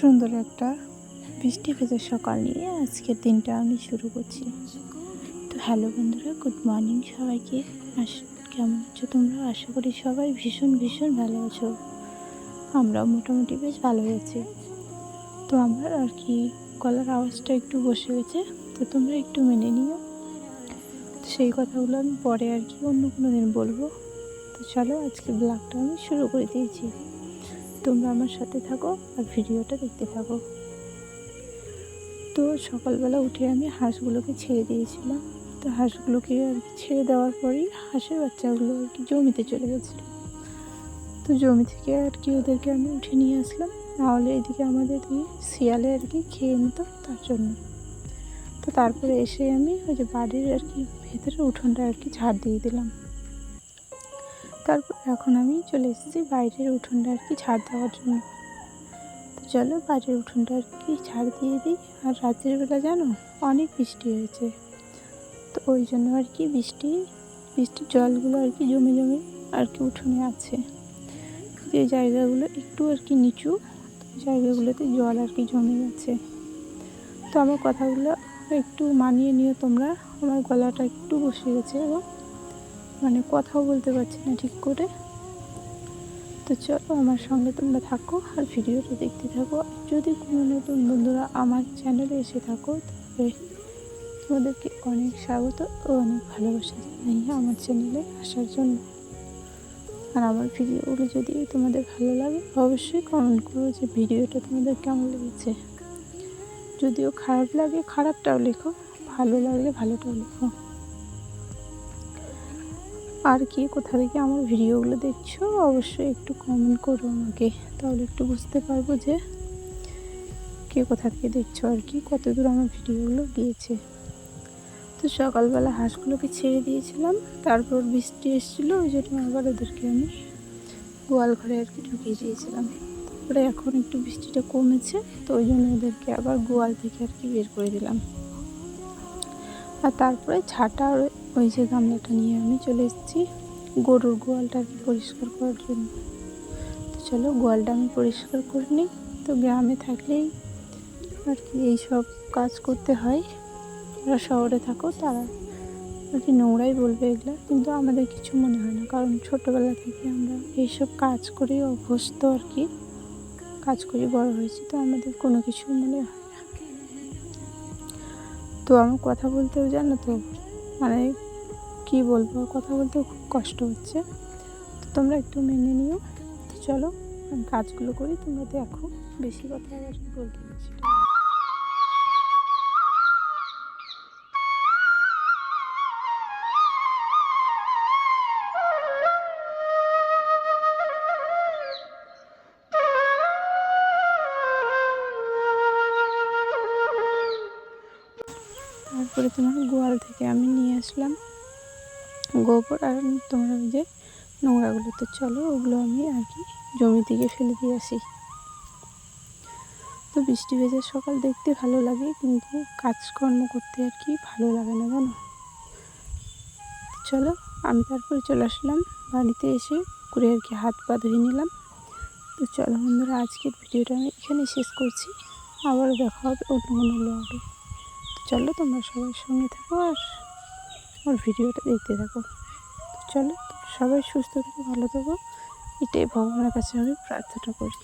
সুন্দর একটা বৃষ্টি ভেজা সকাল নিয়ে আজকের দিনটা আমি শুরু করছি। তো হ্যালো বন্ধুরা, গুড মর্নিং সবাইকে। আস- কেমন আছো তোমরা? আশা করি সবাই ভীষণ ভীষণ ভালো আছো। আমরাও মোটামুটি বেশ ভালো আছি। তো আমার আর কি গলার আওয়াজটা একটু বসে গেছে, তো তোমরা একটু মেনে নিও। তো সেই কথাগুলো আমি পরে আর কি অন্য কোনো দিন বলব। তো চলো আজকে ব্লগটা আমি শুরু করে দিয়েছি। তোমরা আমার সাথে থাকো আর ভিডিওটা দেখতে থাকো। তো সকালবেলা উঠে আমি হাঁসগুলোকে ছেড়ে দিয়েছিলাম। তো হাঁসগুলোকে আর ছেড়ে দেওয়ার পরেই হাঁসের বাচ্চাগুলো আর কি জমিতে চলে গেছিল। তো জমি থেকে আর কি ওদেরকে আমি উঠে নিয়ে আসলাম। নাহলে এদিকে আমাদের শিয়ালে আর কি খেয়ে নিত তার জন্য। তো তারপরে এসে আমি ওই যে বাড়ির আর কি ভেতরে উঠোনটা আর কি ঝাড় দিয়ে দিলাম। তারপর এখন আমি চলে এসেছি বাইরের উঠোনটা আর কি ছাড় দেওয়ার জন্য। তো চলো বাইরের উঠোনটা আর কি ছাড় দিয়ে দিই। আর রাতের বেলা জানো, অনেক বৃষ্টি হয়েছে। তো ওই জন্য আর কি বৃষ্টি, বৃষ্টির জলগুলো আর কি জমে জমে আর কি উঠোনে আছে। যে জায়গাগুলো একটু আর কি নিচু জায়গাগুলোতে জল আর কি জমে গেছে। তো আমার কথাগুলো একটু মানিয়ে নিও তোমরা। আমার গলাটা একটু বসে গেছে এবং মানে কথাও বলতে পারছি না ঠিক করে। তো চলো আমার সঙ্গে তোমরা থাকো আর ভিডিওটা দেখতে থাকো। যদি কোনো নতুন বন্ধুরা আমার চ্যানেলে এসে থাকো তবে তোমাদেরকে অনেক স্বাগত ও অনেক ভালোবাসা জানাই আমার চ্যানেলে আসার জন্য। আর আমার ভিডিওগুলো যদি তোমাদের ভালো লাগে, অবশ্যই কমেন্ট করো যে ভিডিওটা তোমাদের কেমন লেগেছে। যদিও খারাপ লাগে, খারাপটাও লেখো, ভালো লাগলে ভালোটাও লেখো। আর কি, কোথা থেকে আমার ভিডিওগুলো দেখছ, অবশ্যই একটু কমেন্ট করো আমাকে। তাহলে একটু বুঝতে পারব যে কে কোথা থেকে দেখছ আর কি, কত দূর আমার ভিডিওগুলো গিয়েছে। তো সকালবেলা হাঁসগুলোকে ছেড়ে দিয়েছিলাম, তারপর বৃষ্টি এসেছিল, ওই জন্য আবার ওদেরকে আমি গোয়াল ঘরে আর কি ঢুকিয়ে দিয়েছিলাম। তারপরে এখন একটু বৃষ্টিটা কমেছে, তো ওই জন্য ওদেরকে আবার গোয়াল থেকে আর কি বের করে দিলাম। আর তারপরে ছাটা ওই যে গামলাটা নিয়ে আমি চলে এসেছি গরুর গোয়ালটা আর কি পরিষ্কার করার জন্য। তো চলো গোয়ালটা আমি পরিষ্কার করে নিই। তো গ্রামে থাকলেই আর কি এইসব কাজ করতে হয়। যারা শহরে থাকো, তারা আর কি নোংরাই বলবে এগুলো। কিন্তু আমাদের কিছু মনে হয় না, কারণ ছোটোবেলা থেকে আমরা এইসব কাজ করে অভ্যস্ত আর কি। কাজ করে বড় হয়েছি, তো আমাদের কোনো কিছু মনে হয় তো আমার কথা বলতেও জানো তো মানে কি বলব কথা বলতেও খুব কষ্ট হচ্ছে। তো তোমরা একটু মেনে নিও। তো চলো কাজগুলো করি, তোমরা দেখো, বেশি কথা বলতে পারছি তারপরে তোমার গোয়াল থেকে আমি নিয়ে আসলাম গোবর আর তোমার ওই যে নোংরাগুলো। তো চলো ওগুলো আমি আর কি জমি থেকে ফেলে দিয়ে আসি। তো বৃষ্টি ভেজা সকাল দেখতে ভালো লাগে, কিন্তু কাজকর্ম করতে আর কি ভালো লাগে না জানো? চলো আমি তারপরে চলে আসলাম, বাড়িতে এসে করে আর কি হাত পা ধুয়ে নিলাম। তো চলো বন্ধুরা, আজকের ভিডিওটা আমি এখানেই শেষ করছি। আবার দেখা হবে অন্য কোনো ব্লগে চলো তোমরা সবাই সঙ্গে থাকো আর আমার ভিডিওটা দেখতে থাকো। চলো, সবাই সুস্থ থাকো, ভালো থাকো। এটাই ভগবানের কাছে আমি প্রার্থনা করি।